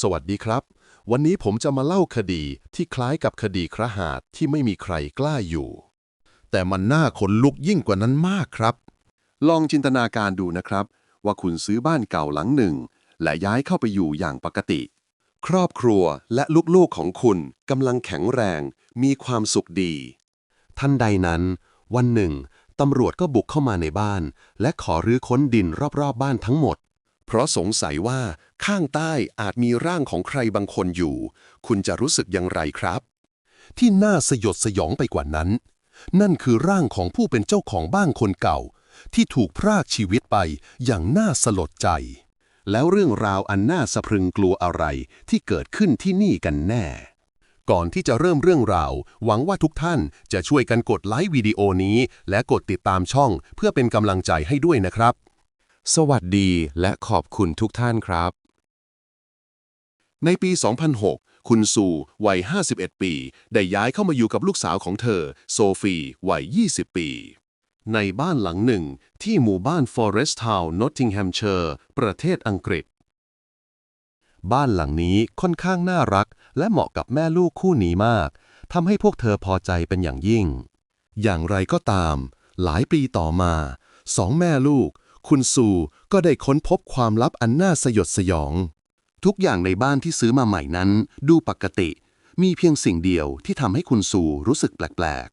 สวัสดีครับ วันนี้ผมจะมาเล่าคดีที่คล้ายกับคดีครหาดที่ไม่มีใครกล้าอยู่ แต่มันน่าขนลุกยิ่งกว่านั้นมากครับ ลองจินตนาการดูนะครับ ว่าคุณซื้อบ้านเก่าหลังหนึ่ง และย้ายเข้าไปอยู่อย่างปกติ ครอบครัวและลูกๆของคุณกำลังแข็งแรง มีความสุขดีทันใดนั้น วันหนึ่งตำรวจก็บุกเข้ามาในบ้าน และขอรื้อค้นดินรอบๆบบ้านทั้งหมด เพราะสงสัยว่าข้างใต้อาจมีร่างของใครบางคนอยู่ คุณจะรู้สึกอย่างไรครับ ที่น่าสยดสยองไปกว่านั้น นั่นคือร่างของผู้เป็นเจ้าของบ้านคนเก่า ที่ถูกพรากชีวิตไปอย่างน่าสลดใจ แล้วเรื่องราวอันน่าสะพรึงกลัวอะไรที่เกิดขึ้นที่นี่กันแน่ ก่อนที่จะเริ่มเรื่องราว หวังว่าทุกท่านจะช่วยกันกดไลค์วิดีโอนี้ และกดติดตามช่อง เพื่อเป็นกำลังใจให้ด้วยนะครับ สวัสดีและขอบคุณทุกท่านครับ ในปี 2006 คุณซูวัย 51 ปี ได้ย้ายเข้ามาอยู่กับลูกสาวของเธอ โซฟี วัย 20 ปี ในบ้านหลังหนึ่งที่หมู่บ้าน Forest Town Nottinghamshire ประเทศอังกฤษ บ้านหลังนี้ค่อนข้างน่ารัก และเหมาะกับแม่ลูกคู่นี้มากทำให้พวกเธอพอใจเป็นอย่างยิ่ง อย่างไรก็ตาม หลายปีต่อมาสองแม่ลูก คุณซูก็ได้ค้นพบความลับอันน่าสยดสยอง ทุกอย่างในบ้านที่ซื้อมาใหม่นั้น ดูปกติ มีเพียงสิ่งเดียวที่ทำให้คุณซูรู้สึกแปลก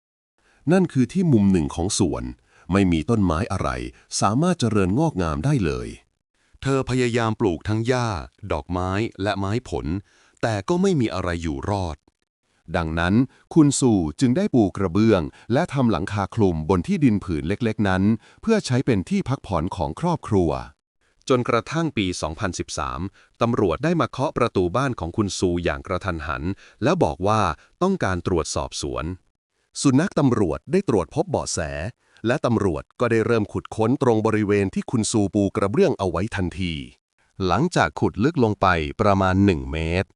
ๆ นั่นคือที่มุมหนึ่งของสวน ไม่มีต้นไม้อะไร สามารถเจริญงอกงามได้เลย เธอพยายามปลูกทั้งหญ้า ดอกไม้และไม้ผล แต่ก็ไม่มีอะไรอยู่รอด ดังนั้น คุณสู่จึงได้ปูกระเบื้อง และทำหลังคาคลุมบนที่ดินผืนเล็กๆนั้น เพื่อใช้เป็นที่พักผ่อนของครอบครัว จนกระทั่งปี 2013 ตำรวจได้มาเคาะประตูบ้านของคุณซูอย่างกระทันหัน แล้วบอกว่าต้องการตรวจสอบสวน สุนัขตำรวจได้ตรวจพบเบาะแส และตำรวจก็ได้เริ่มขุดค้นตรงบริเวณที่คุณซูปูกระเบื้องเอาไว้ทันที หลังจากขุดลึกลงไปประมาณ 1 เมตร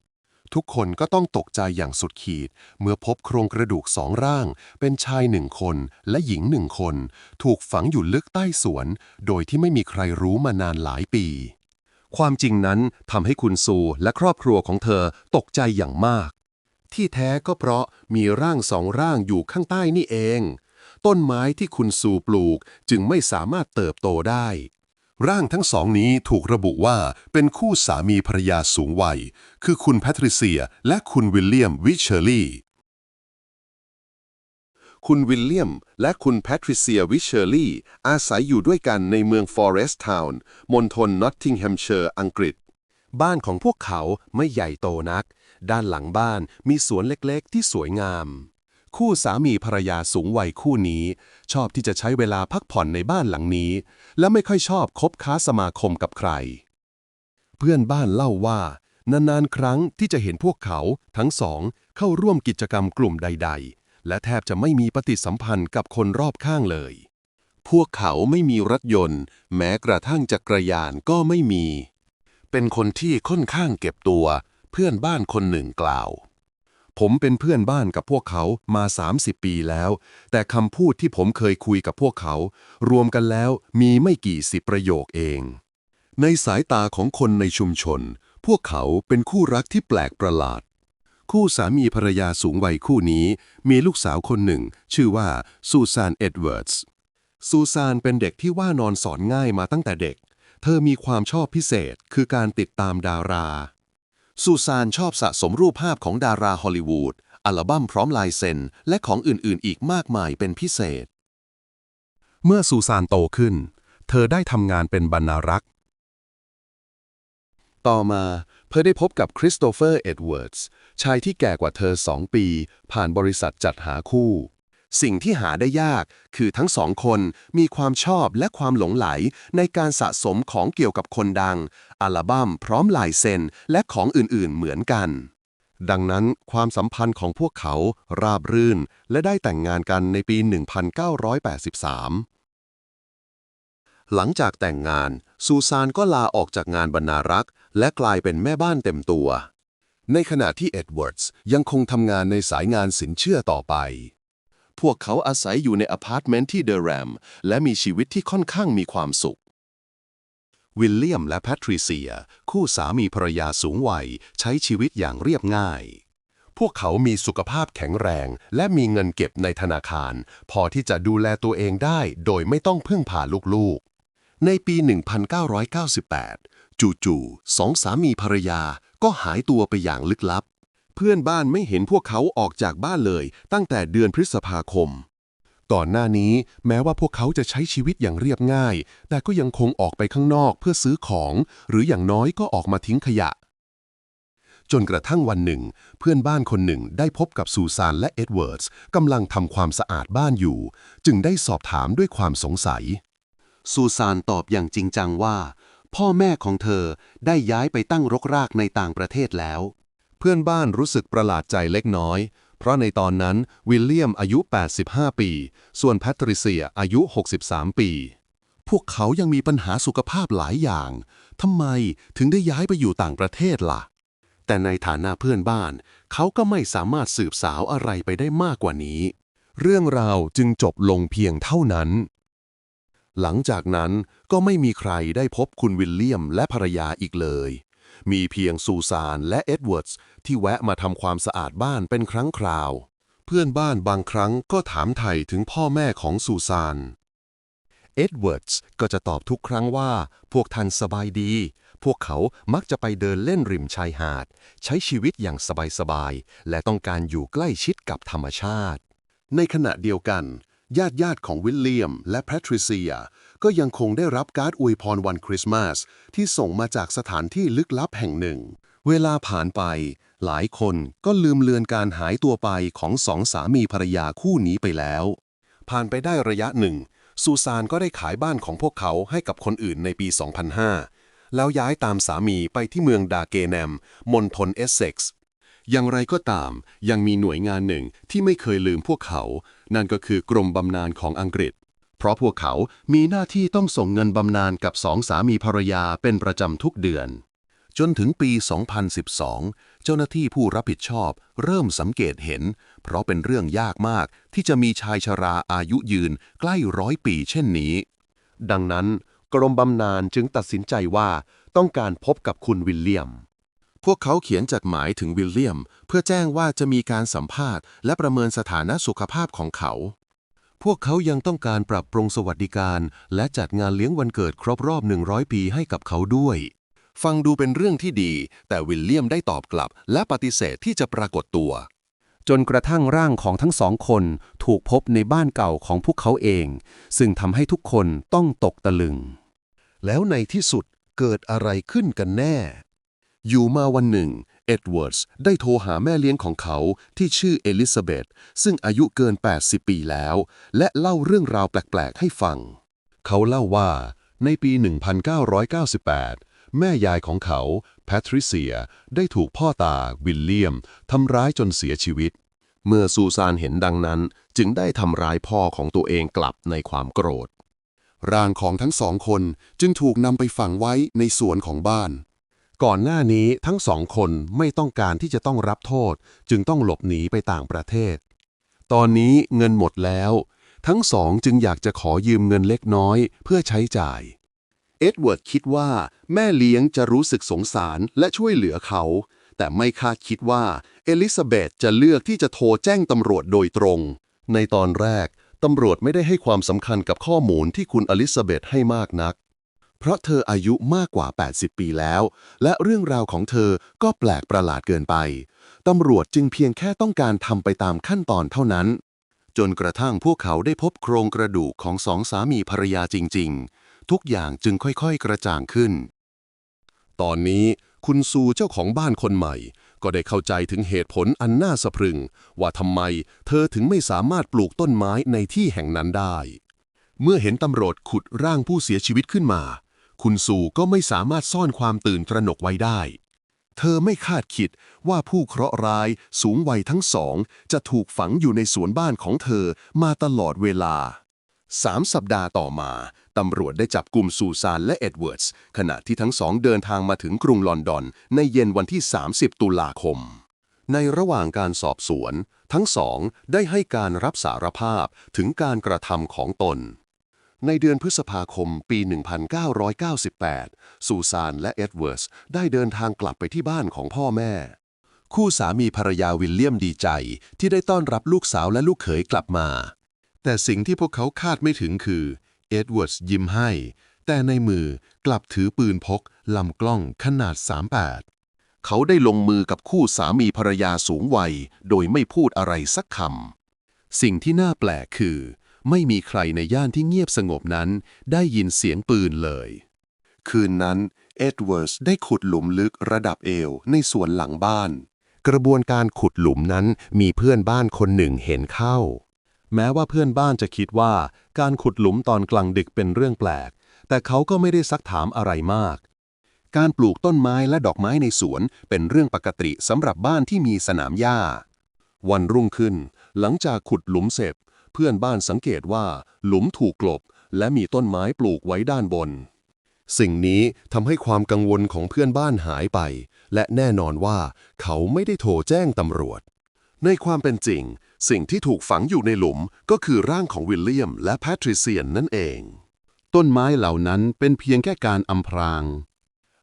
ทุกคนก็ต้องตกใจอย่างสุดขีด เมื่อพบโครงกระดูกสองร่าง เป็นชายหนึ่งคนและหญิงหนึ่งคน ถูกฝังอยู่ลึกใต้สวน โดยที่ไม่มีใครรู้มานานหลายปี ความจริงนั้นทำให้คุณซูและครอบครัวของเธอตกใจอย่างมาก ที่แท้ก็เพราะมีร่างสองร่างอยู่ข้างใต้นี่เอง ต้นไม้ที่คุณซูปลูกจึงไม่สามารถเติบโตได้ ร่างทั้งสองนี้ถูกระบุว่าเป็นคู่สามีภรรยาสูงวัย คือคุณแพทริเซียและคุณวิลเลียมวิเชอร์ลีย์คุณวิลเลียมและคุณแพทริเซียวิเชอร์ลีย์อาศัยอยู่ด้วยกันในเมืองฟอเรสต์ทาวน์มณฑลนอตติงแฮมเชอร์อังกฤษ บ้านของพวกเขาไม่ใหญ่โตนัก ด้านหลังบ้านมีสวนเล็กๆ ที่สวยงาม คู่สามีภรรยาสูงวัยคู่นี้ ชอบที่จะใช้เวลาพักผ่อนในบ้านหลังนี้ และไม่ค่อยชอบคบค้าสมาคมกับใคร เพื่อนบ้านเล่าว่า นานๆ ครั้งที่จะเห็นพวกเขาทั้งสองเข้าร่วมกิจกรรมกลุ่มใด ๆ และแทบจะไม่มีปฏิสัมพันธ์กับคนรอบข้างเลย พวกเขาไม่มีรถยนต์ แม้กระทั่งจักรยานก็ไม่มี เป็นคนที่ค่อนข้างเก็บตัว เพื่อนบ้านคนหนึ่งกล่าว ผมเป็นเพื่อนบ้านกับพวกเขามา 30 ปีแล้ว แต่คำพูดที่ผมเคยคุยกับพวกเขา รวมกันแล้วมีไม่กี่สิบประโยคเอง ในสายตาของคนในชุมชน พวกเขาเป็นคู่รักที่แปลกประหลาด คู่สามีภรรยาสูงวัยคู่นี้ มีลูกสาวคนหนึ่ง ชื่อว่าซูซานเอ็ดเวิร์ดส์ซูซานเป็นเด็กที่ว่านอนสอนง่ายมาตั้งแต่เด็ก เธอมีความชอบพิเศษคือการติดตามดารา ซูซานชอบสะสมรูปภาพของดาราฮอลลีวูด อัลบั้มพร้อมลายเซ็น และของอื่นๆ อีกมากมายเป็นพิเศษ เมื่อซูซานโตขึ้น เธอได้ทำงานเป็นบรรณารักษ์ ต่อมา เธอได้พบกับคริสโตเฟอร์ เอ็ดเวิร์ดส์ ชายที่แก่กว่าเธอสองปี ผ่านบริษัทจัดหาคู่ สิ่งที่หาได้ยาก คือทั้งสองคนมีความชอบและความหลงไหลในการสะสมของเกี่ยวกับคนดัง อัลบั้มพร้อมลายเซ็นและของอื่นๆเหมือนกัน ดังนั้นความสัมพันธ์ของพวกเขาราบรื่น และได้แต่งงานกันในปี 1983 หลังจากแต่งงาน ซูซานก็ลาออกจากงานบรรณารักษ์ และกลายเป็นแม่บ้านเต็มตัวในขณะที่เอ็ดเวิร์ดส์ยังคงทำงานในสายงานสินเชื่อต่อไป พวกเขาอาศัยอยู่ในอพาร์ตเมนต์ที่เดอะแรม และมีชีวิตที่ค่อนข้างมีความสุข วิลเลียมและแพทริเซีย คู่สามีภรรยาสูงวัย ใช้ชีวิตอย่างเรียบง่าย พวกเขามีสุขภาพแข็งแรง และมีเงินเก็บในธนาคาร พอที่จะดูแลตัวเองได้โดยไม่ต้องพึ่งพาลูกๆ ในปี 1998 จู่ๆสองสามีภรรยาก็หายตัวไปอย่างลึกลับ เพื่อนบ้านไม่เห็นพวกเขาออกจากบ้านเลย ตั้งแต่เดือนพฤษภาคม ก่อนหน้านี้แม้ว่าพวกเขาจะใช้ชีวิตอย่างเรียบง่าย แต่ก็ยังคงออกไปข้างนอกเพื่อซื้อของ หรืออย่างน้อยก็ออกมาทิ้งขยะ จนกระทั่งวันหนึ่ง เพื่อนบ้านคนหนึ่งได้พบกับซูซานและเอ็ดเวิร์ดส์กำลังทำความสะอาดบ้านอยู่ จึงได้สอบถามด้วยความสงสัย ซูซานตอบอย่างจริงจังว่า พ่อแม่ของเธอได้ย้ายไปตั้งรกรากในต่างประเทศแล้ว เพื่อนบ้านรู้สึกประหลาดใจเล็กน้อย เพราะในตอนนั้นวิลเลียมอายุ 85 ปี ส่วนแพทริเซียอายุ 63 ปี พวกเขายังมีปัญหาสุขภาพหลายอย่าง ทำไมถึงได้ย้ายไปอยู่ต่างประเทศล่ะ แต่ในฐานะเพื่อนบ้าน เขาก็ไม่สามารถสืบสาวอะไรไปได้มากกว่านี้ เรื่องราวจึงจบลงเพียงเท่านั้นหลังจากนั้นก็ไม่มีใครได้พบคุณวิลเลียมและภรรยาอีกเลย มีเพียงซูซานและเอ็ดเวิร์ดส์ที่แวะมาทำความสะอาดบ้านเป็นครั้งคราว เพื่อนบ้านบางครั้งก็ถามไถ่ถึงพ่อแม่ของซูซาน เอ็ดเวิร์ดส์ก็จะตอบทุกครั้งว่า พวกท่านสบายดี พวกเขามักจะไปเดินเล่นริมชายหาด ใช้ชีวิตอย่างสบายๆ และต้องการอยู่ใกล้ชิดกับธรรมชาติ ในขณะเดียวกัน ญาติญาติๆของวิลเลียมและแพทริเซีย ก็ยังคงได้รับการ์ดอวยพรวันคริสต์มาสที่ส่งมาจากสถานที่ลึกลับแห่งหนึ่ง เวลาผ่านไป หลายคนก็ลืมเลือนการหายตัวไปของสองสามีภรรยาคู่นี้ไปแล้ว ผ่านไปได้ระยะหนึ่ง ซูซานก็ได้ขายบ้านของพวกเขาให้กับคนอื่นในปี 2005 แล้วย้ายตามสามีไปที่เมืองดาเกแนมมณฑลเอสเซ็กซ์อย่างไรก็ตาม ยังมีหน่วยงานหนึ่งที่ไม่เคยลืมพวกเขา นั่นก็คือกรมบำนาญของอังกฤษ เพราะพวกเขามีหน้าที่ต้องส่งเงินบำนาญกับสองสามีภรรยาเป็นประจำทุกเดือน จนถึงปี 2012 เจ้าหน้าที่ผู้รับผิดชอบเริ่มสังเกตเห็น เพราะเป็นเรื่องยากมากที่จะมีชายชราอายุยืนใกล้ร้อยปีเช่นนี้ ดังนั้นกรมบำนาญจึงตัดสินใจว่าต้องการพบกับคุณวิลเลียม พวกเขาเขียนจดหมายถึงวิลเลียม เพื่อแจ้งว่าจะมีการสัมภาษณ์และประเมินสถานะสุขภาพของเขา พวกเขายังต้องการปรับปรุงสวัสดิการ และจัดงานเลี้ยงวันเกิดครบรอบ 100 ปีให้กับเขาด้วย ฟังดูเป็นเรื่องที่ดี แต่วิลเลียมได้ตอบกลับ และปฏิเสธที่จะปรากฏตัว จนกระทั่งร่างของทั้งสองคนถูกพบในบ้านเก่าของพวกเขาเอง ซึ่งทำให้ทุกคนต้องตกตะลึง แล้วในที่สุดเกิดอะไรขึ้นกันแน่ อยู่มาวันหนึ่ง เอ็ดเวิร์ดส์ได้โทรหาแม่เลี้ยงของเขาที่ชื่อเอลิซาเบธซึ่งอายุเกิน 80 ปีแล้ว และเล่าเรื่องราวแปลก ๆ ให้ฟัง เขาเล่าว่าในปี 1998 แม่ยายของเขา แพทริเซีย ได้ถูกพ่อตา วิลเลียม ทำร้ายจนเสียชีวิต เมื่อซูซานเห็นดังนั้น จึงได้ทำร้ายพ่อของตัวเองกลับในความโกรธ ร่างของทั้งสองคนจึงถูกนำไปฝังไว้ในสวนของบ้าน ก่อนหน้านี้ทั้งสองคนไม่ต้องการที่จะต้องรับโทษ จึงต้องหลบหนีไปต่างประเทศ ตอนนี้เงินหมดแล้ว ทั้งสองจึงอยากจะขอยืมเงินเล็กน้อยเพื่อใช้จ่าย เอ็ดเวิร์ดคิดว่าแม่เลี้ยงจะรู้สึกสงสารและช่วยเหลือเขา แต่ไม่คาดคิดว่าเอลิซาเบธจะเลือกที่จะโทรแจ้งตำรวจโดยตรง ในตอนแรกตำรวจไม่ได้ให้ความสำคัญกับข้อมูลที่คุณอลิซาเบธให้มากนัก เพราะเธออายุมากกว่า 80 ปีแล้ว และเรื่องราวของเธอก็แปลกประหลาดเกินไป ตำรวจจึงเพียงแค่ต้องการทำไปตามขั้นตอนเท่านั้น จนกระทั่งพวกเขาได้พบโครงกระดูกของสองสามีภรรยาจริง ๆ ทุกอย่างจึงค่อยๆ กระจ่างขึ้น ตอนนี้คุณซูเจ้าของบ้านคนใหม่ ก็ได้เข้าใจถึงเหตุผลอันน่าสะพรึง ว่าทำไมเธอถึงไม่สามารถปลูกต้นไม้ในที่แห่งนั้นได้ เมื่อเห็นตำรวจขุดร่างผู้เสียชีวิตขึ้นมา คุณซูก็ไม่สามารถซ่อนความตื่นตระหนกไว้ได้ เธอไม่คาดคิดว่าผู้เคราะห์ร้ายสูงวัยทั้งสอง จะถูกฝังอยู่ในสวนบ้านของเธอมาตลอดเวลาสามสัปดาห์ต่อมา ตำรวจได้จับกลุ่มซูซานและเอ็ดเวิร์ดส์ขณะที่ทั้งสองเดินทางมาถึงกรุงลอนดอน ในเย็นวันที่ 30 ตุลาคม ในระหว่างการสอบสวน ทั้งสองได้ให้การรับสารภาพถึงการกระทำของตน ในเดือนพฤษภาคมปี 1998 ซูซานและเอ็ดเวิร์สได้เดินทางกลับไปที่บ้านของพ่อแม่ คู่สามีภรรยาวิลเลียมดีใจ ที่ได้ต้อนรับลูกสาวและลูกเขยกลับมา แต่สิ่งที่พวกเขาคาดไม่ถึงคือเอ็ดเวิร์ดยิ้มให้ แต่ในมือกลับถือปืนพกลำกล้องขนาด 38 เขาได้ลงมือกับคู่สามีภรรยาสูงวัย โดยไม่พูดอะไรสักคำสิ่งที่น่าแปลกคือ ไม่มีใครในย่านที่เงียบสงบนั้น ได้ยินเสียงปืนเลย คืนนั้น เอ็ดเวิร์สได้ขุดหลุมลึกระดับเอวในสวนหลังบ้าน กระบวนการขุดหลุมนั้นมีเพื่อนบ้านคนหนึ่งเห็นเข้า แม้ว่าเพื่อนบ้านจะคิดว่า การขุดหลุมตอนกลางดึกเป็นเรื่องแปลก แต่เขาก็ไม่ได้ซักถามอะไรมาก การปลูกต้นไม้และดอกไม้ในสวนเป็นเรื่องปกติสำหรับบ้านที่มีสนามหญ้า วันรุ่งขึ้น หลังจากขุดหลุมเสร็จ เพื่อนบ้านสังเกตว่า หลุมถูกกลบ และมีต้นไม้ปลูกไว้ด้านบน สิ่งนี้ทำให้ความกังวลของเพื่อนบ้านหายไป และแน่นอนว่า เขาไม่ได้โทรแจ้งตำรวจ ในความเป็นจริง สิ่งที่ถูกฝังอยู่ในหลุมก็คือร่างของวิลเลียมและแพทริเซียนนั่นเอง ต้นไม้เหล่านั้นเป็นเพียงแค่การอำพราง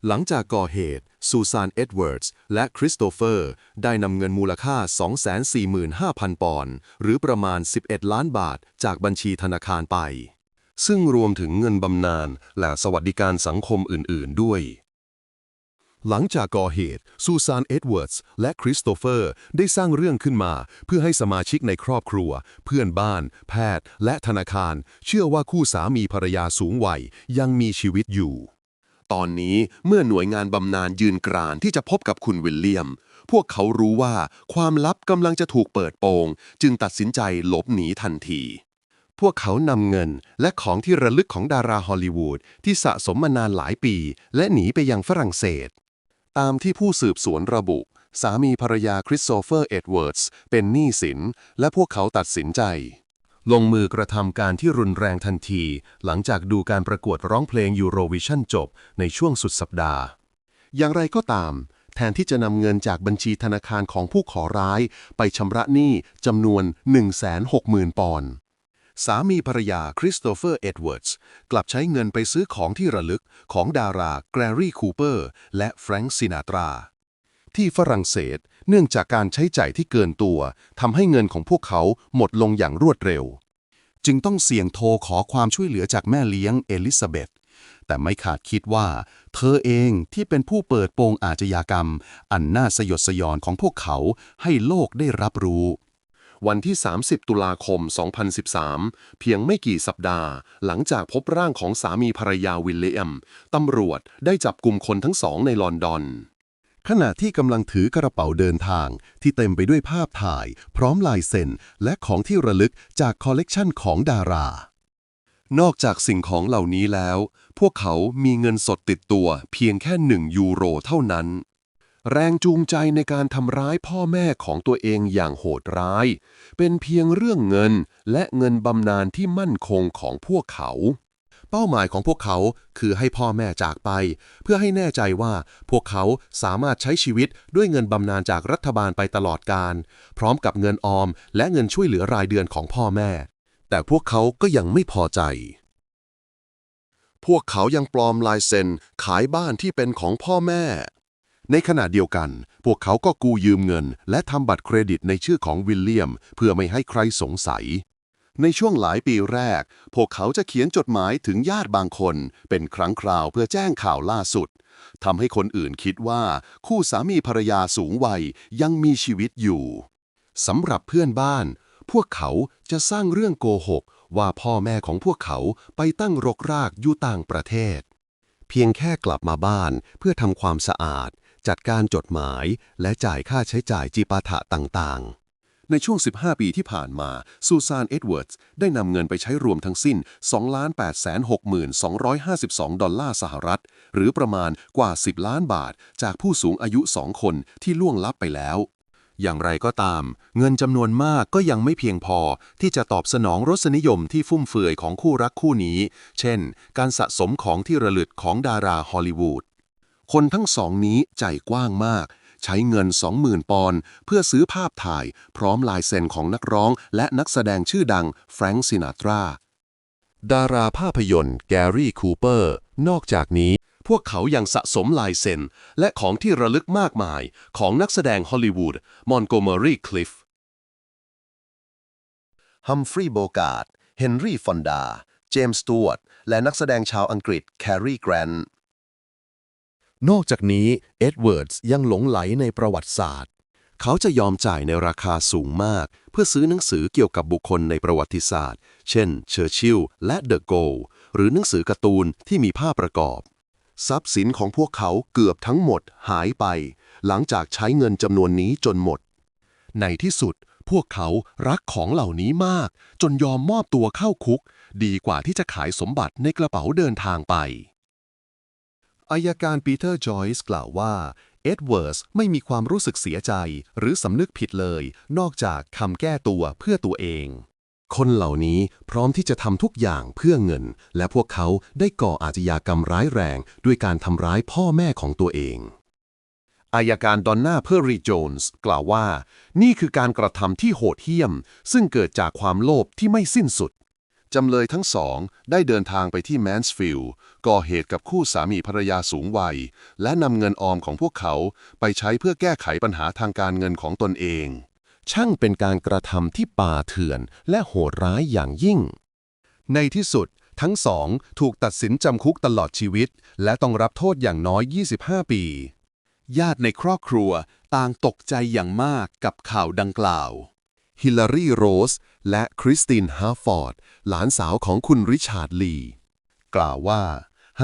หลังจากก่อเหตุ ซูซานเอ็ดเวิร์ดส์และคริสโตเฟอร์ ได้นำเงินมูลค่า 245,000 ปอนด์หรือประมาณ 11 ล้านบาทจากบัญชีธนาคารไป ซึ่งรวมถึงเงินบำนาญและสวัสดิการสังคมอื่น ๆ ด้วย หลังจากก่อเหตุ ซูซานเอ็ดเวิร์ดส์และคริสโตเฟอร์ ได้สร้างเรื่องขึ้นมา เพื่อให้สมาชิกในครอบครัว เพื่อนบ้าน แพทย์ และธนาคาร เชื่อว่าคู่สามีภรรยาสูงวัยยังมีชีวิตอยู่ ตอนนี้เมื่อหน่วยงานบำนาญยืนกรานที่จะพบกับคุณวิลเลียม พวกเขารู้ว่าความลับกำลังจะถูกเปิดโปง จึงตัดสินใจหลบหนีทันที พวกเขานำเงินและของที่ระลึกของดาราฮอลลีวูดที่สะสมมานานหลายปี และหนีไปยังฝรั่งเศส ตามที่ผู้สืบสวนระบุ สามีภรรยาคริสโตเฟอร์เอ็ดเวิร์ดส์เป็นหนี้สิน และพวกเขาตัดสินใจ ลงมือกระทำการที่รุนแรงทันที หลังจากดูการประกวดร้องเพลงยูโรวิชั่นจบในช่วงสุดสัปดาห์ อย่างไรก็ตาม แทนที่จะนำเงินจากบัญชีธนาคารของผู้ขอร้าย ไปชำระหนี้จำนวน 160,000 ปอนด์สามีภรรยาคริสโตเฟอร์เอ็ดเวิร์ดส์กลับใช้เงินไปซื้อของที่ระลึกของดาราแกรรี่คูเปอร์และแฟรงค์ซินาตรา ที่ฝรั่งเศส เนื่องจากการใช้จ่ายที่เกินตัวทำให้เงินของพวกเขาหมดลงอย่างรวดเร็ว จึงต้องเสี่ยงโทรขอความช่วยเหลือจากแม่เลี้ยงเอลิซาเบธแต่ไม่ขาดคิดว่า เธอเองที่เป็นผู้เปิดโปงอาชญากรรม อันน่าสยดสยองของพวกเขาให้โลกได้รับรู้ วันที่ 30 ตุลาคม 2013 เพียงไม่กี่สัปดาห์ หลังจากพบร่างของสามีภรรยาวิลเลียม ตำรวจได้จับกลุ่มคนทั้งสองในลอนดอน ขณะที่กำลังถือกระเป๋าเดินทางที่เต็มไปด้วยภาพถ่าย พร้อมลายเซ็น และของที่ระลึกจากคอลเลกชันของดารา นอกจากสิ่งของเหล่านี้แล้ว พวกเขามีเงินสดติดตัวเพียงแค่หนึ่งยูโรเท่านั้น แรงจูงใจในการทำร้ายพ่อแม่ของตัวเองอย่างโหดร้าย เป็นเพียงเรื่องเงินและเงินบำนาญที่มั่นคงของพวกเขา เป้าหมายของพวกเขาคือให้พ่อแม่จากไป เพื่อให้แน่ใจว่าพวกเขาสามารถใช้ชีวิตด้วยเงินบำนาญจากรัฐบาลไปตลอดการ พร้อมกับเงินออม และเงินช่วยเหลือรายเดือนของพ่อแม่ แต่พวกเขาก็ยังไม่พอใจ พวกเขายังปลอมลายเซ็นขายบ้านที่เป็นของพ่อแม่ ในขณะเดียวกัน พวกเขาก็กู้ยืมเงิน และทำบัตรเครดิตในชื่อของวิลเลียม เพื่อไม่ให้ใครสงสัย ในช่วงหลายปีแรก พวกเขาจะเขียนจดหมายถึงญาติบางคน เป็นครั้งคราวเพื่อแจ้งข่าวล่าสุดทำให้คนอื่นคิดว่า คู่สามีภรรยาสูงวัยยังมีชีวิตอยู่สำหรับเพื่อนบ้าน พวกเขาจะสร้างเรื่องโกหก ว่าพ่อแม่ของพวกเขาไปตั้งรกรากอยู่ต่างประเทศ เพียงแค่กลับมาบ้านเพื่อทำความสะอาด จัดการจดหมายและจ่ายค่าใช้จ่ายจิปาถะต่างๆ ในช่วง 15 ปีที่ผ่านมา ซูซาน เอ็ดเวิร์ดส์ ได้นำเงินไปใช้รวมทั้งสิ้น 2,862,252 ดอลลาร์สหรัฐ หรือประมาณกว่า 10 ล้านบาท จากผู้สูงอายุ 2 คนที่ล่วงลับไปแล้ว อย่างไรก็ตาม เงินจำนวนมากก็ยังไม่เพียงพอที่จะตอบสนองรสนิยมที่ฟุ่มเฟือยของคู่รักคู่นี้ เช่น การสะสมของที่ระลึกของดาราฮอลลีวูดคนทั้งสองนี้ใจกว้างมาก ใช้เงิน 20,000 ปอนด์เพื่อซื้อภาพถ่าย พร้อมลายเซ็นของนักร้องและนักแสดงชื่อดังแฟรงค์ซินาตรา ดาราภาพยนตร์แกรี่คูเปอร์ นอกจากนี้ พวกเขายังสะสมลายเซ็น และของที่ระลึกมากมายของนักแสดงฮอลลีวูดมอนโกเมอรี่คลิฟฮัมฟรีย์โบการ์ดเฮนรี่ฟอนดา เจมส์ สตูวตและนักแสดงชาวอังกฤษแครีแกรนต์ นอกจากนี้เอ็ดเวิร์ดส์ยังหลงไหลในประวัติศาสตร์ เขาจะยอมจ่ายในราคาสูงมาก เพื่อซื้อหนังสือเกี่ยวกับบุคคลในประวัติศาสตร์ เช่น เชอร์ชิลและเดอะโกลหรือหนังสือการ์ตูนที่มีภาพประกอบ ทรัพย์สินของพวกเขาเกือบทั้งหมดหายไป หลังจากใช้เงินจำนวนนี้จนหมด ในที่สุดพวกเขารักของเหล่านี้มาก จนยอมมอบตัวเข้าคุก ดีกว่าที่จะขายสมบัติในกระเป๋าเดินทางไป อายการปีเตอร์จอยส์กล่าวว่า เอ็ดเวิร์สไม่มีความรู้สึกเสียใจ หรือสำนึกผิดเลย นอกจากคำแก้ตัวเพื่อตัวเอง คนเหล่านี้พร้อมที่จะทำทุกอย่างเพื่อเงิน และพวกเขาได้ก่ออาชญากรรมร้ายแรง ด้วยการทำร้ายพ่อแม่ของตัวเองอายการดอนน่าเพอร์รีโจนส์กล่าวว่า นี่คือการกระทำที่โหดเหี้ยม ซึ่งเกิดจากความโลภที่ไม่สิ้นสุด จำเลยทั้งสองได้เดินทางไปที่แมนส์ฟิลด์ก่อเหตุกับคู่สามีภรรยาสูงวัย และนำเงินออมของพวกเขาไปใช้เพื่อแก้ไขปัญหาทางการเงินของตนเอง ช่างเป็นการกระทำที่ป่าเถื่อนและโหดร้ายอย่างยิ่ง ในที่สุดทั้งสองถูกตัดสินจำคุกตลอดชีวิต และต้องรับโทษอย่างน้อย 25 ปี ญาติในครอบครัวต่างตกใจอย่างมากกับข่าวดังกล่าวฮิลลารีโรส และคริสตินฮาร์ฟอร์ด หลานสาวของคุณริชาร์ดลี กล่าวว่า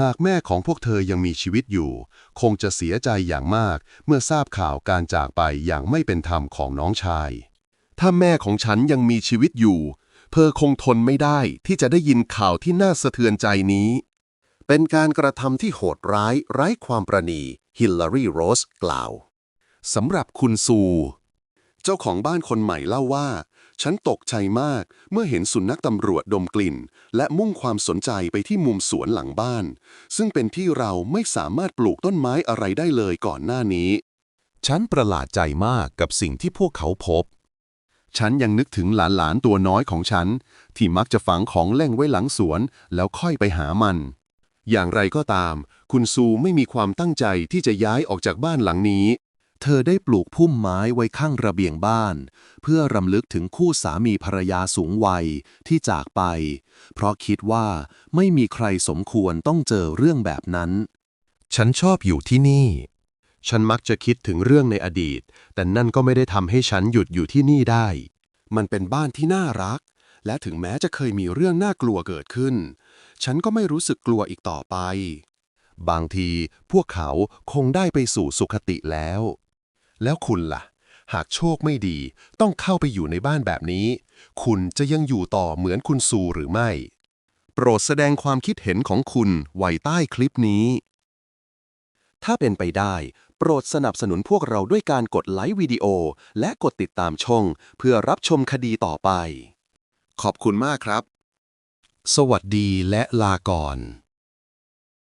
หากแม่ของพวกเธอยังมีชีวิตอยู่ คงจะเสียใจอย่างมาก เมื่อทราบข่าวการจากไปอย่างไม่เป็นธรรมของน้องชาย ถ้าแม่ของฉันยังมีชีวิตอยู่เพอคงทนไม่ได้ที่จะได้ยินข่าวที่น่าสะเทือนใจนี้ เป็นการกระทำที่โหดร้ายไร้ความประณีฮิลลารีโรสกล่าวสำหรับคุณซู เจ้าของบ้านคนใหม่เล่าว่า ฉันตกใจมากเมื่อเห็นสุนัขตำรวจดมกลิ่น และมุ่งความสนใจไปที่มุมสวนหลังบ้าน ซึ่งเป็นที่เราไม่สามารถปลูกต้นไม้อะไรได้เลยก่อนหน้านี้ ฉันประหลาดใจมากกับสิ่งที่พวกเขาพบ ฉันยังนึกถึงหลานๆตัวน้อยของฉัน ที่มักจะฝังของเล่งไว้หลังสวน แล้วค่อยไปหามัน อย่างไรก็ตาม คุณซูไม่มีความตั้งใจที่จะย้ายออกจากบ้านหลังนี้ เธอได้ปลูกพุ่มไม้ไว้ข้างระเบียงบ้าน เพื่อรำลึกถึงคู่สามีภรรยาสูงวัยที่จากไป เพราะคิดว่าไม่มีใครสมควรต้องเจอเรื่องแบบนั้น ฉันชอบอยู่ที่นี่ ฉันมักจะคิดถึงเรื่องในอดีต แต่นั่นก็ไม่ได้ทำให้ฉันหยุดอยู่ที่นี่ได้ มันเป็นบ้านที่น่ารัก และถึงแม้จะเคยมีเรื่องน่ากลัวเกิดขึ้น ฉันก็ไม่รู้สึกกลัวอีกต่อไป บางทีพวกเขาคงได้ไปสู่สุขติแล้ว แล้วคุณล่ะ หากโชคไม่ดีต้องเข้าไปอยู่ในบ้านแบบนี้ คุณจะยังอยู่ต่อเหมือนคุณซูหรือไม่ โปรดแสดงความคิดเห็นของคุณไว้ใต้คลิปนี้ ถ้าเป็นไปได้ โปรดสนับสนุนพวกเราด้วยการกดไลค์วิดีโอ และกดติดตามช่อง เพื่อรับชมคดีต่อไป ขอบคุณมากครับ สวัสดีและลาก่อน